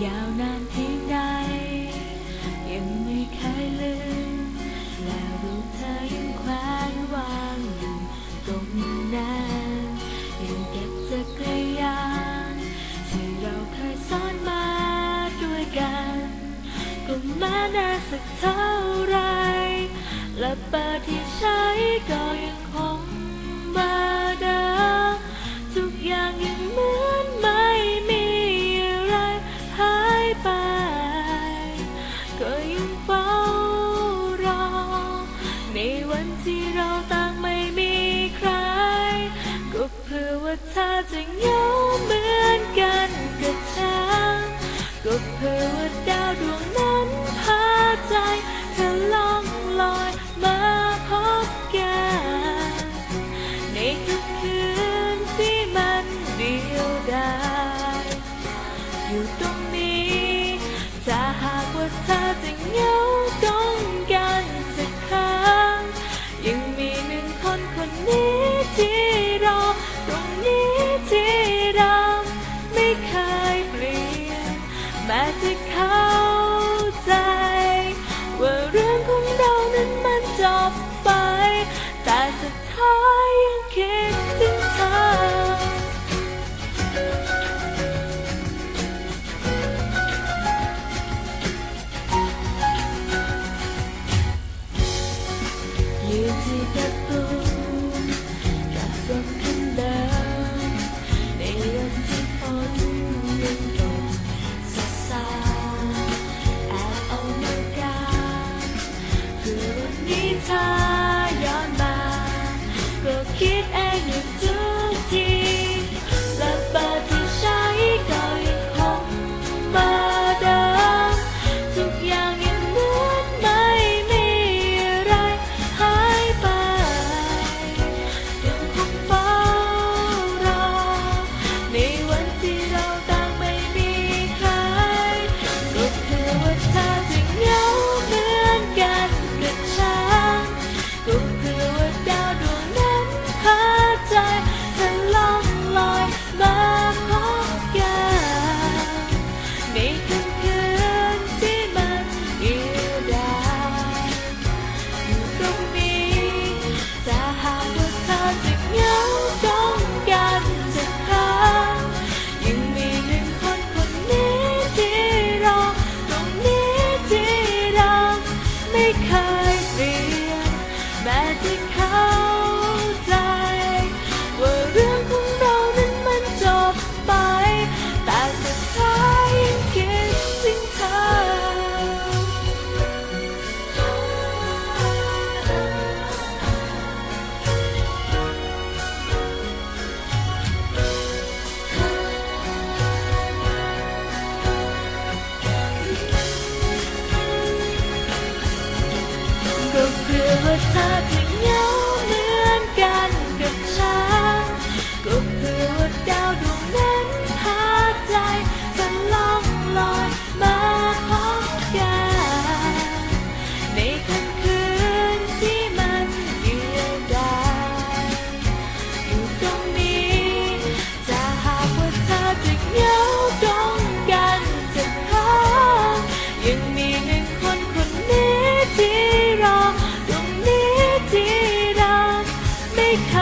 ยาวนานเพียงใด ยังไม่เคยลืม และรูปเธอยังแขวนวางอยู่ตรงนั้นยังเก็บจักรยานที่เราเคยซ้อนมาด้วยกันก็แม้นานสักเท่าไรและเบอร์ที่ใช้ก็ยัง ว่าเธอจะเหงาเหมือนกันกับฉันก็เพื่อว่าดาวดวงนั้นพาใจเธอล่องลอยมาพบกันในทุกคืนที่มันเดียวดายอยู่ตรง as a dying kid. But I take